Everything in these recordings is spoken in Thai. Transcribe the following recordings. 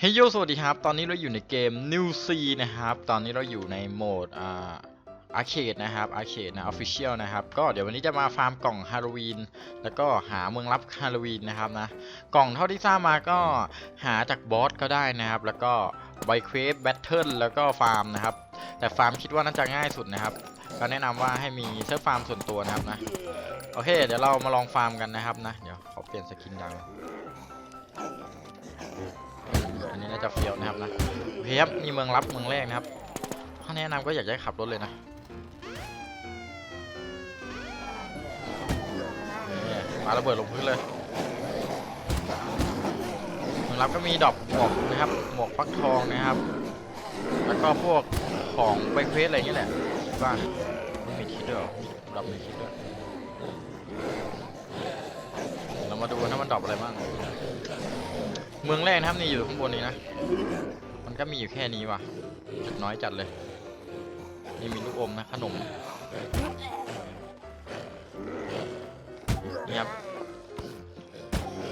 เฮ้ยโยสวัสดีครับ ตอนนี้เราอยู่ในเกม New C นะครับ ตอนนี้เราอยู่ในโหมดอ่าอาร์เคดนะครับอาร์เคดนะออฟฟิเชียลนะครับ ก็เดี๋ยววันนี้จะมาฟาร์มกล่องฮาโลวีนแล้วก็หาเมืองลับฮาโลวีนนะครับนะ กล่องเท่าที่ทราบมาก็หาจากบอสก็ได้นะครับ แล้วก็ไบเควสแบทเทิลแล้วก็ฟาร์มนะครับ แต่ฟาร์มคิดว่าน่าจะง่ายสุดนะครับ ก็แนะนำว่าให้มีเซิร์ฟฟาร์มส่วนตัวนะครับนะ โอเค เดี๋ยวเรามาลองฟาร์มกันนะครับนะ เดี๋ยวขอเปลี่ยนสกินดัง น่าจะเฟียวนะครับนะโอเคครับมีเมืองลับเมืองแรกนะครับ ถ้าแนะนำก็อยากจะขับรถเลยนะนี่ปาระเบิดลงพื้นเลยเมืองลับก็มีดอกหมวกนะครับหมวกฟักทองนะครับ แล้วก็พวกของไปเควสอะไรอย่างเงี้แหละบ้านไม่มีคิดด้วยเหรอดอกมีคิดด้วยเรามาดูนะมันดอปอะไรบ้าง เมืองแรกนะครับนี่อยู่ข้างบนนี้นะ มันก็มีอยู่แค่นี้ว่ะ จุดน้อยจัดเลย นี่มีลูกอมนะขนมนี่ครับ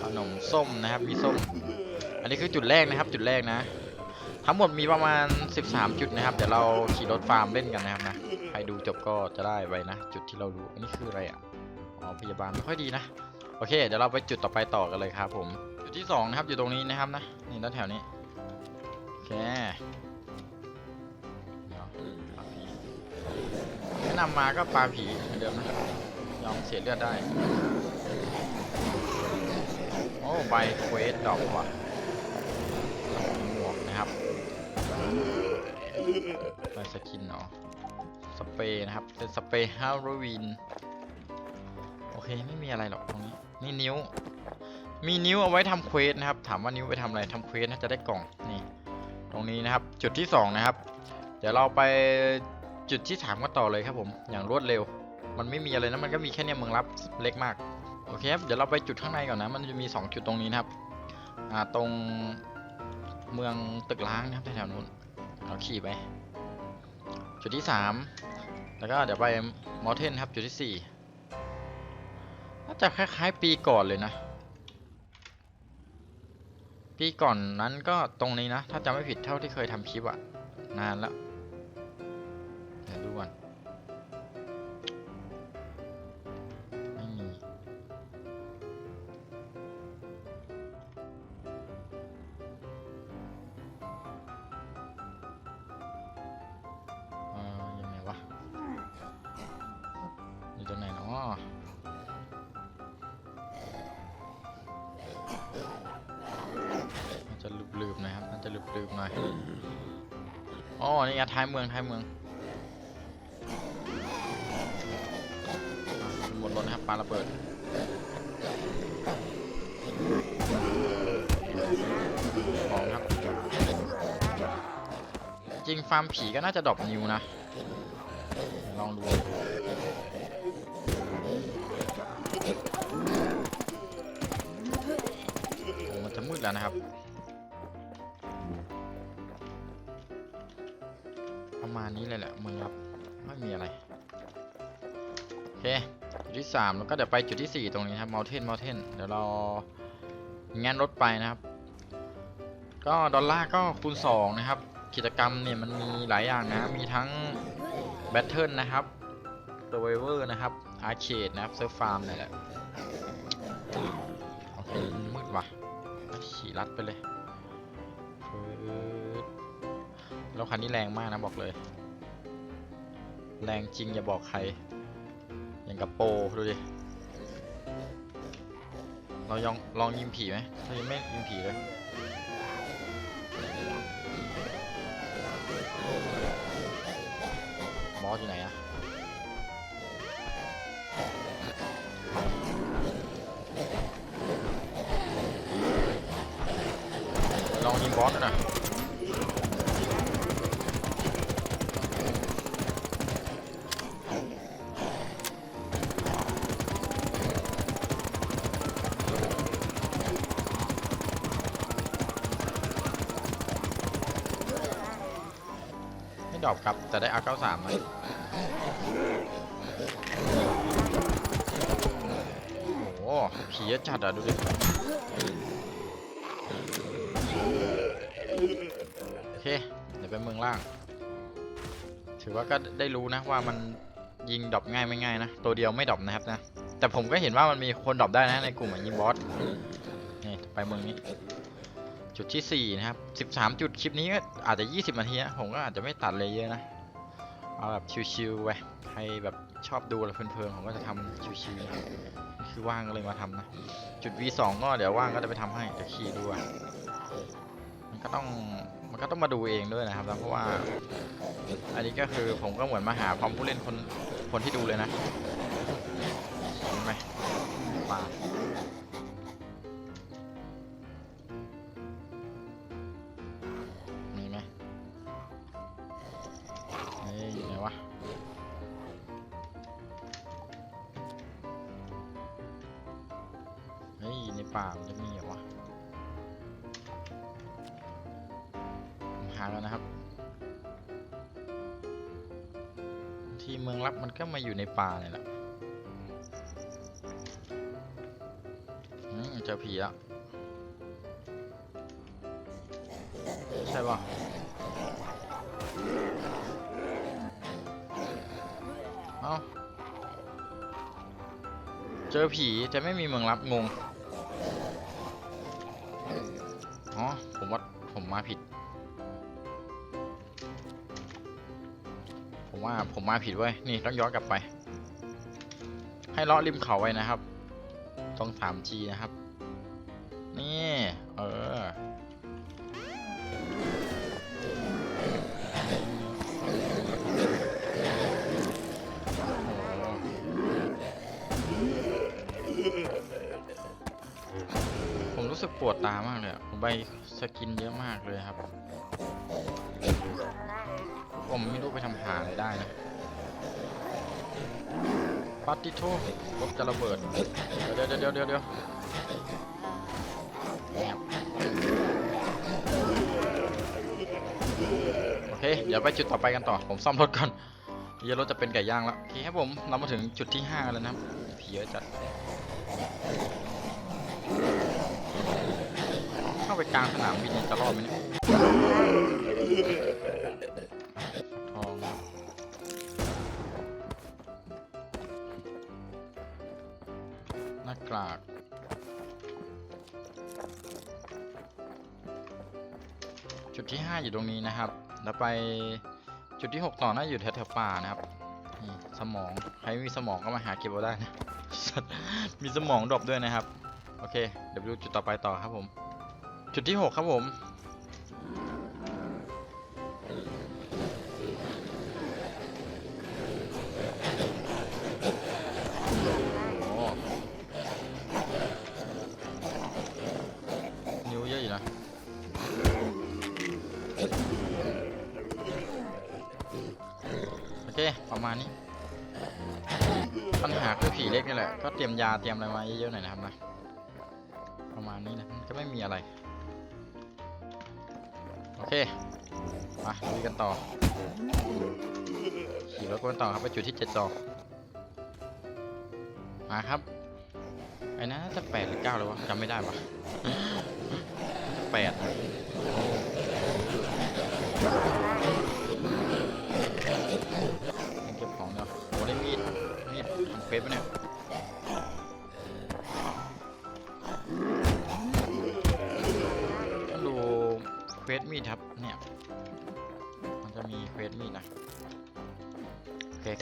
ขนมส้มนะครับมีส้ม อันนี้คือจุดแรกนะครับ จุดแรกนะ ทั้งหมดมีประมาณ 13 จุดนะครับ เดี๋ยวเราขี่รถฟาร์มเล่นกันนะครับนะใครดูจบก็จะได้ไปนะ จุดที่เรารู้อันนี้คืออะไรอะอ๋อพยาบาลไม่ค่อยดีนะ โอเค เดี๋ยวเราไปจุดต่อไปต่อกันเลยครับผม ที่สองนะครับอยู่ตรงนี้นะครับนะนี่ด้านแถวนี้โอเคเดี๋ยวปลาผีแนะนำมาก็ปลาผีเหมือนเดิมนะยอมเสียเลือดได้ โอ้ใบเควสดอกว่ะหมวกนะครับใบสกินเนาะสเปรย์นะครับเป็นสเปรย์ฮาโลวีนโอเคไม่มีอะไรหรอกตรงนี้นี่นิ้ว มีนิ้วเอาไว้ทำเควสนะครับ ถามว่านิ้วไปทำอะไรทำเควสน่าจะได้กล่องนี่ ตรงนี้นะครับ จุดที่สองนะครับ เดี๋ยวเราไปจุดที่สามกันต่อเลยครับผม อย่างรวดเร็ว มันไม่มีอะไรนะมันก็มีแค่เนี้ยเมืองลับเล็กมาก โอเคครับ เดี๋ยวเราไปจุดข้างในก่อนนะ มันจะมี 2 จุดตรงนี้นะครับ อ่า ตรงเมืองตึกล้างนะครับแถวนู้น เราขี่ไป จุดที่ 3 แล้วก็เดี๋ยวไปมอเทนครับ จุดที่4น่าจะคล้ายๆปีก่อนเลยนะ ปีก่อนนั้นก็ตรงนี้นะ ถ้าจำไม่ผิดเท่าที่เคยทำคลิปอะนานแล้ว บหน่อยอ๋อนี่ไงท้ายเมืองท้ายเมืองหมดรถนะครับปาระเบิดของครับ จริงฟาร์มผีก็น่าจะดรอปนิวนะ ลองดูมันจะมืดแล้วนะครับ มาณนี้เลยแหละเมืองครับไม่มีอะไรโอเคจุดที่สามแล้วก็เดี๋ยวไปจุดที่สี่ตรงนี้ครับ Mountain Mountain เดี๋ยวเรางั้นรถไปนะครับ ก็ดอลลาร์ก็คูณ2นะครับ กิจกรรมเนี่ยมันมีหลายอย่างนะ มีทั้งแบทเทิลนะครับ s u r v i v o r นะครับอาร์เคดนะครับเซิร์ฟฟาร์มนี่แหละโอเคมืดว่ะขี่ลัดไปเลย แล้วคันนี้แรงมากนะบอกเลย แรงจริงอย่าบอกใคร อย่างกับโปดูดิ เราลองลองยิงผีไหมถ้ายังไม่ยิงผีเลยบอสอยู่ไหนอะลองยิงบอสหน่อย ไม่ดรอปครับแต่ได้ R93 มาโอ้โหผีเยอะจัดอะดูดิโอเคเดี๋ยวไปเมืองล่าง ถือว่าก็ได้รู้นะว่ามันยิงดรอปง่ายไม่ง่ายนะ ตัวเดียวไม่ดรอปนะครับนะ แต่ผมก็เห็นว่ามันมีคนดรอปได้นะในกลุ่มอะยิงบอสนี่ไปเมืองนี้ จุดที่ 4 นะครับ 13 จุดคลิปนี้ก็อาจจะ 20นาทีนะผมก็อาจจะไม่ตัดเลยเยอะนะ เอาแบบชิวๆไปใครแบบชอบดูอะไรเพลินๆผมก็จะทำชิวๆคือว่างก็เลยมาทำนะ จุด V2 ก็เดี๋ยวว่างก็จะไปทำให้เดี๋ยวขี่ดูอะมันก็ต้องมันก็ต้องมาดูเองด้วยนะครับนะเพราะว่า อันนี้ก็คือผมก็เหมือนมาหาพร้อมผู้เล่นคนคนที่ดูเลยนะ ป่ามันจะมีเหรอวะผมหาแล้วนะครับ ที่เมืองลับมันก็มาอยู่ในป่าเนี่ยแหละอืมเจอผีแล้วใช่ป่ะเอ้าเจอผีแต่ไม่มีเมืองลับงง อ๋อ ผมว่าผมมาผิด ผมว่าผมมาผิดเว้ย นี่ต้องย้อนกลับไป ให้เลาะริมเขาไว้นะครับตรง 3G นะครับ บสกินเยอะมากเลยครับ ผมไม่รู้ไปทำหาอะไรได้นะปาติโทรถจะระเบิด เดี๋ยวเดี๋ยวเดี๋ยวเดี๋ยวโอเค เดี๋ยวไปจุดต่อไปกันต่อ ผมซ่อมรถก่อนเยวรถจะเป็นไก่ย่างแล้วโอเคครับผม เรามาถึงจุดที่ 5 แล้วนะครับผีเยอะจัดาไปกลางสนามบินเนี่ยจะรอดไหมเนี่ยทองหน้ากากจุดที่ 5 อยู่ตรงนี้นะครับ แล้วไปจุดที่ 6 ต่อน่าอยู่แถวๆป่านะครับ นี่สมอง ใครมีสมองก็มาหาเก็บเอาได้นะ มีสมองดรอปด้วยนะครับ โอเค เดี๋ยวไปดูจุดต่อไปต่อครับผม จุดที่ 6 ครับผม นิ้วเยอะอยู่นะ โอเค ประมาณนี้ ปัญหาคือผีเล็กนี่แหละ ก็เตรียมยาเตรียมอะไรมาเยอะๆหน่อยนะครับนะ ประมาณนี้นะมันก็ไม่มีอะไร มาลุยกันต่อขี่รถกันต่อครับไปจุดที่เจ็ดต่อมาครับไอ้นะจะแปดหรือเก้าเลยวะจำไม่ได้ปะแปดเก็บของเนาะโอ้ได้มีดมีดทำเฟซปะเนี่ย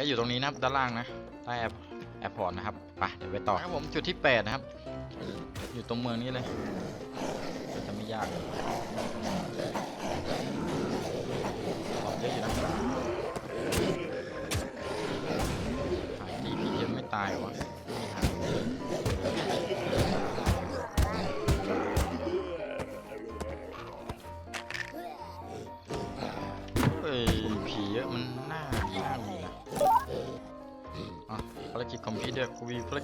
ก็อยู่ตรงนี้นะครับด้านล่างนะใต้แอร์แอร์พอร์ตนะครับไปเดี๋ยวไปต่อครับผมจุดที่ 8 นะครับ อยู่ตรงเมืองนี้เลยจะไม่ยาก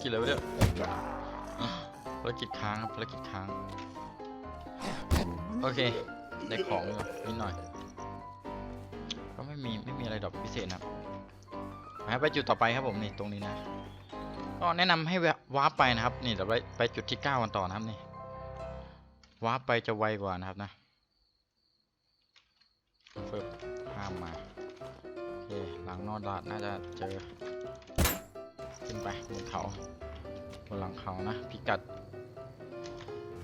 กูมีภารกิจอะไรวะเนี่ยอะภารกิจค้างครับภารกิจค้าง โอเค ได้ของเลยนิดหน่อย ก็ไม่มีไม่มีอะไรดอกพิเศษนะครับไปไปจุดต่อไปครับผมนี่ตรงนี้นะ ก็แนะนำให้แวะวาร์ปไปนะครับ นี่เดี๋ยวไปไปจุดที่9กันต่อนะครับนี่วาร์ปไปจะไวกว่านะครับนะเฟิบนอนดาดน่าจะเจอ ขึ้นไปบนเขาบนหลังเขานะพิกัด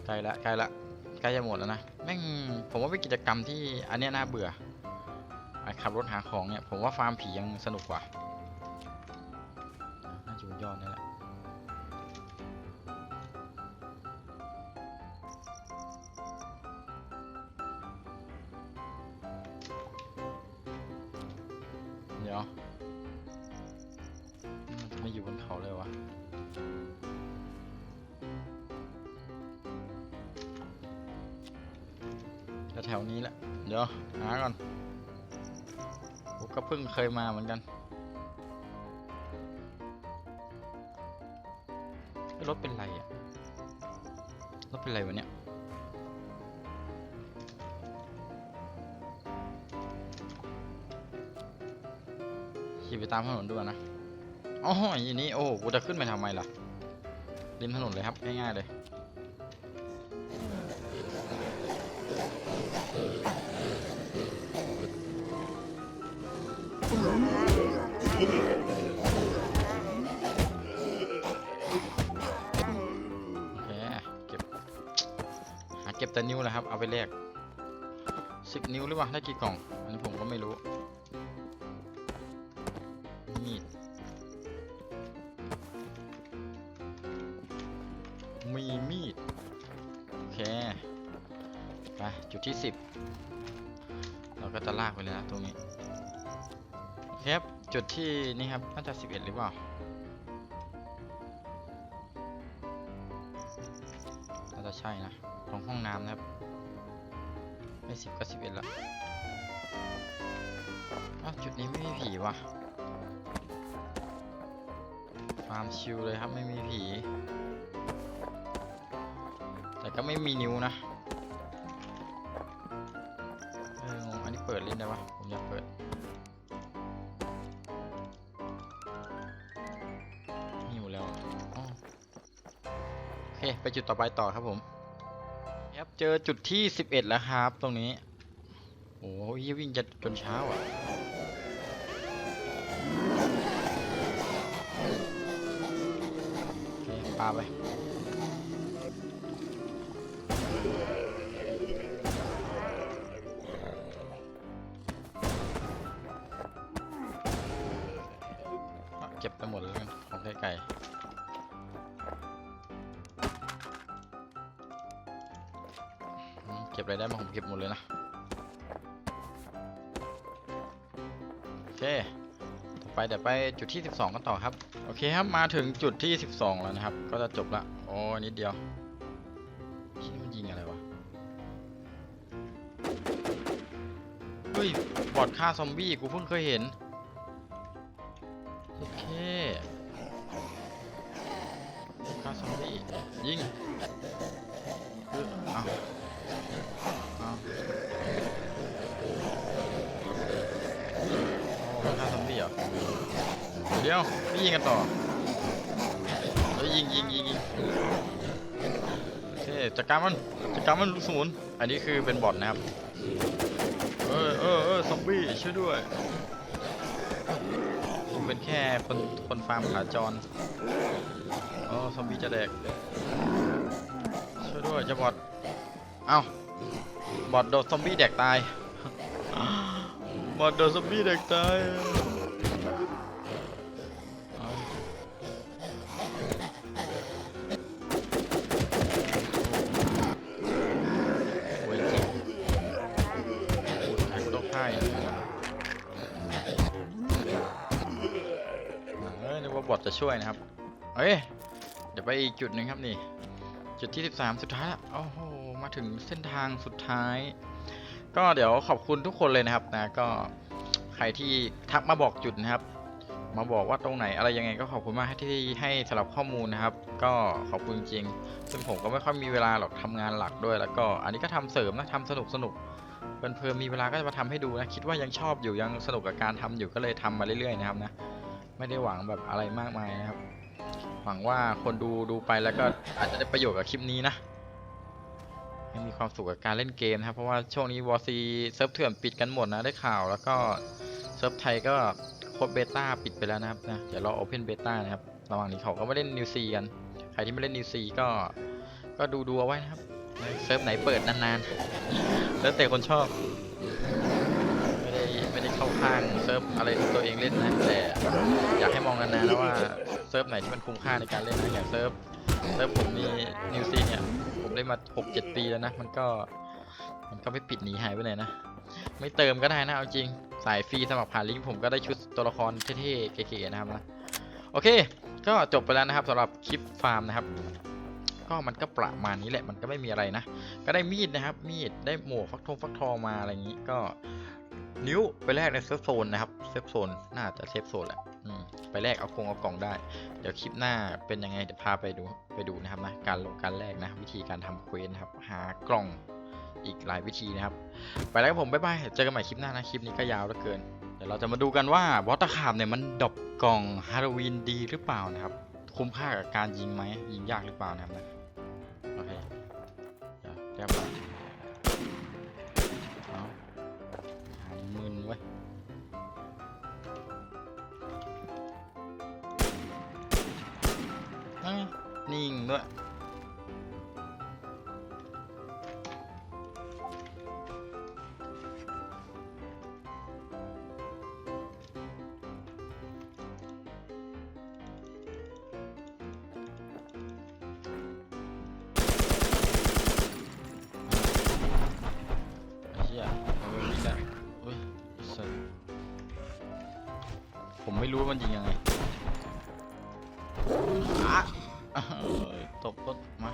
ใกล้ละใกล้ละใกล้จะหมดแล้วนะแม่งผมว่าเป็นกิจกรรมที่อันเนี้ยน่าเบื่อไอ้ขับรถหาของเนี่ยผมว่าฟาร์มผียังสนุกกว่าน่าจะยอดนี่แหละเดี๋ยว มันจะไม่อยู่บนเขาเลยวะแถวๆนี้แหละ เดี๋ยวหาก่อนผมก็เพิ่งเคยมาเหมือนกัน รถเป็นไรอะรถเป็นไรวะเนี่ยขี่ไปตามถนนด้วยนะ อ๋ออย่นี้โอ้โหกูจะขึ้นไปทำไมล่ะริมถนนเลยครับง่ายๆเลยโอเคเก็บหาเก็บแต่นิ้วแหละครับ เอาไปแลกสิบนิ้วหรือเปล่าได้กี่กล่อง อันนี้ผมก็ไม่รู้ มีมีด โอเค ไป จุดที่สิบเราก็จะลากไปเลยนะตรงนี้ โอเคครับ จุดที่นี่ครับ น่าจะสิบเอ็ดหรือเปล่า น่าจะใช่นะ ตรงห้องน้ำนะครับ ไม่สิบก็สิบเอ็ดละอ้าวจุดนี้ไม่มีผีว่ะฟาร์มชิลเลยครับ ไม่มีผี ก็ไม่มีนิ้วนะเอองงอันนี้เปิดเล่นได้ปะผมอยากเปิดนิ้วแล้วอ๋อโอเค ไปจุดต่อไปต่อครับผมครับเจอจุดที่ 11 แล้วครับ ตรงนี้ โอ้ยวิ่งจะจนเช้าอะโอเคปาไป ก็บไปหมดแล้วกันของไก่ไก่เก็บอะไรได้มาผมเก็บหมดเลยนะ โอเค ต่อไปเดี๋ยวไปจุดที่ 12 กันต่อครับ โอเคครับ มาถึงจุดที่ 12 แล้วนะครับ ก็จะจบละ โอ้นิดเดียวที่มันยิงอะไรวะ เฮ้ย บอดฆ่าซอมบี้ กูเพิ่งเคยเห็น ยิงเอาเอาฆ่าซอมบี้เหรอเดี๋ยวไม่ยิงกันต่อเฮ้ยยิงยิงยิงยิงโอเคจัดการมันจัดการมันลูกสมุนอันนี้คือเป็นบอทนะครับ เออเออเออซอมบี้ช่วยด้วย เป็นแค่คนคนฟาร์มขาจรโอ้ซอมบี้จะแดกช่วยด้วยจะบอดเอ้าบอดโดนซอมบี้แดกตายบอดโดนซอมบี้แดกตาย จะช่วยนะครับ เอ้ย เดี๋ยวไปอีกจุดหนึ่งครับนี่ จุดที่ 13 สุดท้ายแล้วโอ้โห มาถึงเส้นทางสุดท้าย ก็เดี๋ยวขอบคุณทุกคนเลยนะครับนะ ก็ใครที่ทักมาบอกจุดนะครับ มาบอกว่าตรงไหนอะไรยังไงก็ขอบคุณมากที่ให้สำหรับข้อมูลนะครับ ก็ขอบคุณจริง ซึ่งผมก็ไม่ค่อยมีเวลาหรอกทำงานหลักด้วย แล้วก็อันนี้ก็ทำเสริมนะทำสนุกสนุกเพลินๆมีเวลาก็จะมาทำให้ดูนะคิดว่ายังชอบอยู่ยังสนุกกับการทำอยู่ก็เลยทำมาเรื่อยๆนะครับนะ ไม่ได้หวังแบบอะไรมากมายนะครับ หวังว่าคนดูดูไปแล้วก็อาจจะได้ประโยชน์กับคลิปนี้นะให้มีความสุขกับการเล่นเกมนะครับ เพราะว่าช่วงนี้วอซีเซิร์ฟเถื่อนปิดกันหมดนะได้ข่าว แล้วก็เซิร์ฟไทยก็โค้ดเบต้าปิดไปแล้วนะครับนะเดี๋ยวรอโอเพนเบต้านะครับระหว่างนี้เขาก็ไม่เล่นนิวซีกัน ใครที่ไม่เล่นนิวซีก็ก็ดูดูเอาไว้นะครับเซิร์ฟไหนเปิดนานๆ แล้วแต่คนชอบ ข้าข้างเซิร์ฟอะไรที่ตัวเองเล่นนะแต่อยากให้มองนานๆแล้วว่าเซิร์ฟไหนที่มันคุ้มค่าในการเล่นนะอย่างเซิร์ฟเซิร์ฟผมมีนิวซีเนี่ยผมเล่นมาหกเจ็ดปีแล้วนะมันก็มันก็ไม่ปิดหนีหายไปไหนนะไม่เติมก็ได้นะเอาจริงสายฟรีสมัครผ่านลิงก์ผมก็ได้ชุดตัวละครเท่ๆเก๋ๆนะครับนะโอเค ก็จบไปแล้วนะครับสำหรับคลิปฟาร์มนะครับก็มันก็ประมาณนี้แหละมันก็ไม่มีอะไรนะ ก็ได้มีดนะครับ มีดได้หมวกฟักทองฟักทองมาอะไรอย่างนี้ก็ นิ้วไปแลกในเซฟโซนนะครับ เซฟโซนน่าจะเซฟโซนแหละไปแลกเอาคงเอากล่องได้ เดี๋ยวคลิปหน้าเป็นยังไงเดี๋ยวพาไปดูไปดูนะครับนะการลงการแลกนะวิธีการทำเควสนะครับ หากล่องอีกหลายวิธีนะครับ ไปแล้วครับผมบ๊ายบายเจอกันใหม่คลิปหน้านะคลิปนี้ก็ยาวเหลือเกินเดี๋ยวเราจะมาดูกันว่าวอตคาร์เนี่ยมันดรอปกล่องฮาโลวีนดีหรือเปล่านะครับ คุ้มค่ากับการยิงไหมยิงยากหรือเปล่านะครับนะโอเค นิ่งด้วย อ้ยตบก็มา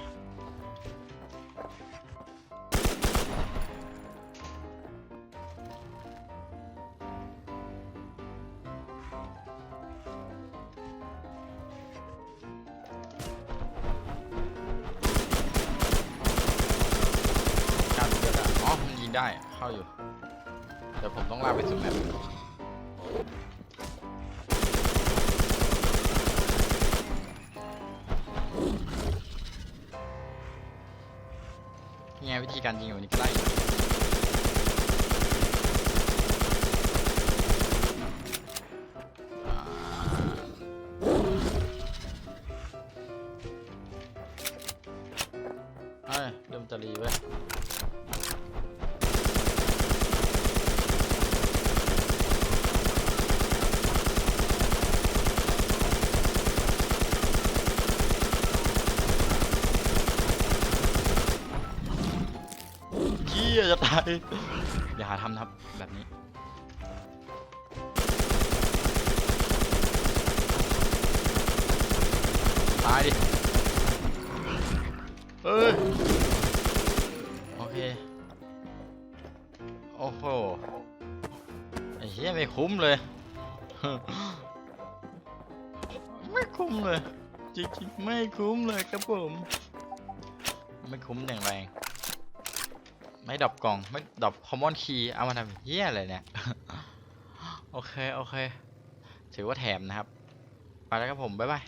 การเลือกอะอ๋อมันยิงได้ เข้าอยู่ เดี๋ยวผมต้องลากไปสุดแมป การยิงอยู่นี่ใกล้ายอย่าหาทำนะครับแบบนี้ ตายดิเอ้ย โอเค โอ้โห ไอ้เฮียไม่คุ้มเลย ไม่คุ้มเลย จริงๆ ไม่คุ้มเลยครับผม ไม่คุ้มอย่างแรง ไม่ดรอปกล่อง ไม่ดรอปคอมมอนคีย์เอามาทำเฮี้ยอะไรเนี่ย โอเค โอเค ถือว่าแถมนะครับ ไปแล้วครับผม บ๊ายบาย